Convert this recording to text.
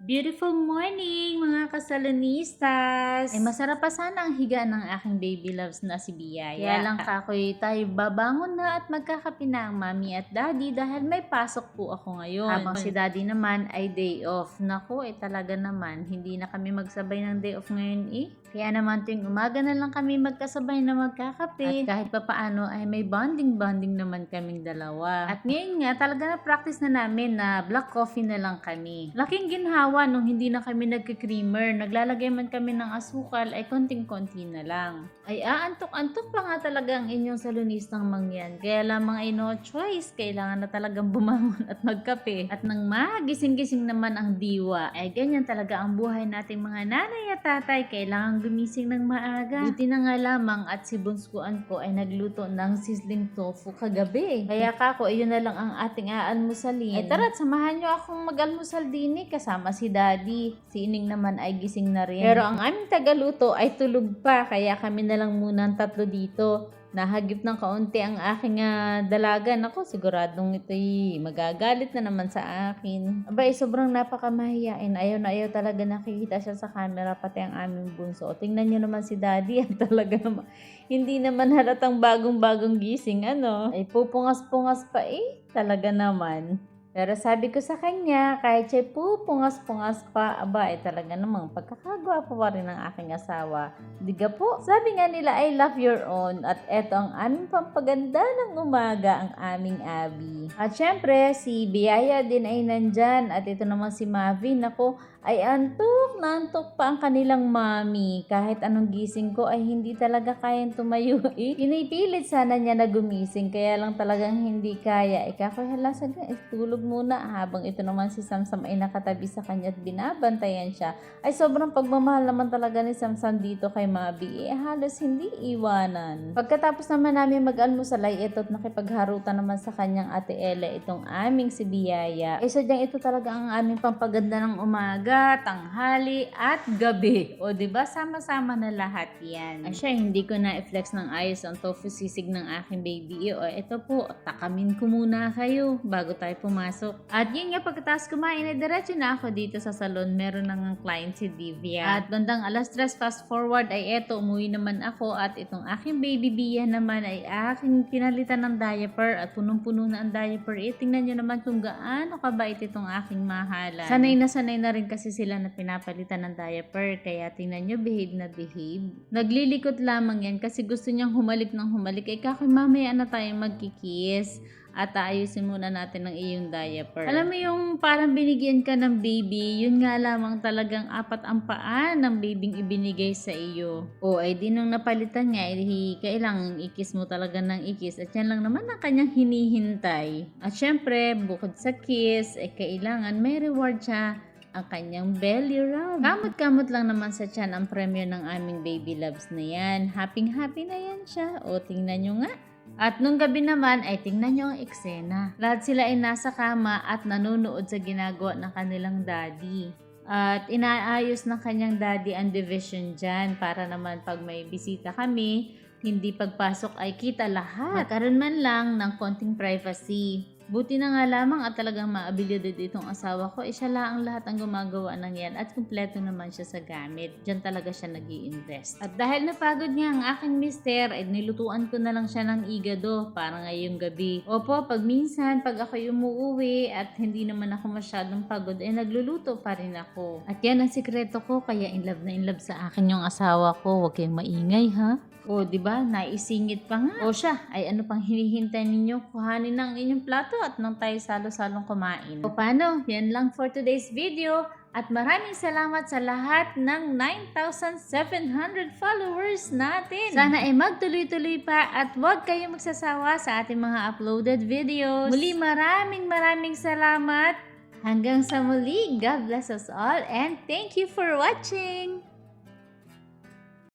Beautiful morning mga kasalonistas! Ay masarap pa sana ang higa ng aking baby loves na si Biyaya. Kaya lang kakoy tayo babangon na at magkakape na ang mami at daddy dahil may pasok po ako ngayon. Habang si daddy naman ay day off. Naku, eh talaga naman, hindi na kami magsabay ng day off ngayon eh. Kaya naman tuwing umaga na lang kami magkasabay na magkakape. At kahit pa paano ay may bonding-bonding naman kaming dalawa. At ngayon nga talaga na practice na namin na black coffee na lang kami. Laking ginhawa nung hindi na kami nagka-creamer. Naglalagay man kami ng asukal ay konting-konti na lang. Ay aantok-antok pa nga talaga ang inyong salonistang mangyan. Kaya lamang ay no choice. Kailangan na talagang bumangon at magkape. At nang magising-gising naman ang diwa, ay ganyan talaga ang buhay nating mga nanay at tatay. Kailangan gumising ng maaga. Buti na nga lamang at si bunskuan ko ay nagluto ng sizzling tofu kagabi. Kaya kako, ayun na lang ang ating aalmusalin. Ay tara't samahan nyo akong mag-almusal din eh, kasama si daddy. Si Ining naman ay gising na rin. Pero ang aming tagaluto ay tulog pa, kaya kami na lang muna ang tatlo dito. Nahagip ng kaunti ang aking ah, dalaga. Ako, siguradong ito'y magagalit na naman sa akin. Aba, eh, sobrang napakamahiyain. Ayaw na ayaw talaga nakikita siya sa camera, pati ang aming bunso. O, tingnan nyo naman si daddy. Ang talaga naman, hindi naman halatang bagong-bagong gising. Ano? Ay, pupungas-pungas pa eh. Talaga naman. Pero sabi ko sa kanya, kahit siya pupungas-pungas pa, aba, eh talaga namang pagkakagwapo pa rin ng aking asawa. Diga po, sabi nga nila, I love your own. At eto ang aming pampaganda ng umaga, ang aming Abby. At syempre, si Biyaya din ay nandyan. At ito naman si Mavin, ako, ay antok na antok pa ang kanilang mami. Kahit anong gising ko ay hindi talaga kayang tumayo. Eh, Pinipilit sana niya na gumising kaya lang talagang hindi kaya. Ika ko hala saga, eh, tulog muna habang ito naman si Samsam ay nakatabi sa kanya at binabantayan siya. Ay sobrang pagmamahal naman talaga ni Samsam dito kay Mabi. Eh halos hindi iwanan. Pagkatapos naman namin mag-almusal ay ito't nakipagharutan naman sa kanyang ate Ella itong aming si Biyaya. Eh sadyang ito talaga ang aming pampaganda ng umaga, tanghali at gabi. O 'di ba sama-sama na lahat 'yan. Ay siya hindi ko na i-flex ng ayos ang tofu sisig ng aking baby. O ito po, takamin ko muna kayo bago tayo pumasok. At yun nga pagkatapos kumain ay diretso na ako dito sa salon. Meron nang client si Divya. At bandang alas 3 fast forward ay eto umuwi naman ako at itong aking baby Bia naman ay aking pinalitan ng diaper at punong-puno na ang diaper. Eh, tingnan nyo naman kung gaano kabait itong aking mahalan. Sanay na sanay na rin kasi sila na pinapalitan ng diaper. Kaya tingnan nyo, behave na behave. Naglilikot lamang yan kasi gusto niyang humalik ng humalik. Eh, kakoy mamaya na tayo magkikis at ayusin muna natin ang iyong diaper. Alam mo yung parang binigyan ka ng baby, yun nga lamang talagang apat ang paa ng babing ibinigay sa iyo. O ay di nung napalitan nga, eh, kailangan ikis mo talaga ng ikis at yan lang naman ang kanyang hinihintay. At syempre, bukod sa kiss, eh kailangan may reward siya ang kanyang belly rub. Kamot-kamot lang naman sa tiyan ang premyo ng aming baby loves na yan. Happy-happy na yan siya. O, tingnan nyo nga. At nung gabi naman ay tingnan nyo ang eksena. Lahat sila ay nasa kama at nanonood sa ginagawa ng kanilang daddy. At inaayos ng kanyang daddy ang division dyan para naman pag may bisita kami, hindi pagpasok ay kita lahat. Magkaroon man lang ng konting privacy. Buti na nga lamang at talagang maabilidad itong asawa ko, eh siya lang ang lahat ang gumagawa ng yan at kumpleto naman siya sa gamit. Diyan talaga siya nag invest At dahil napagod niya ang aking mister, ay nilutuan ko na lang siya ng igado para ngayong gabi. Opo, pag minsan, pag ako umuwi at hindi naman ako masyadong pagod, eh nagluluto pa rin ako. At yan ang sikreto ko, kaya in love na in love sa akin yung asawa ko. Huwag kayong maingay ha. O, di ba? Naisingit pa nga. O siya, ay ano pang hinihintay ninyo? Kuhanin ng inyong plato at nang tayo salo-salong kumain. O paano? Yan lang for today's video. At maraming salamat sa lahat ng 9,700 followers natin. Sana ay magtuloy-tuloy pa at huwag kayong magsasawa sa ating mga uploaded videos. Muli maraming maraming salamat. Hanggang sa muli, God bless us all and thank you for watching!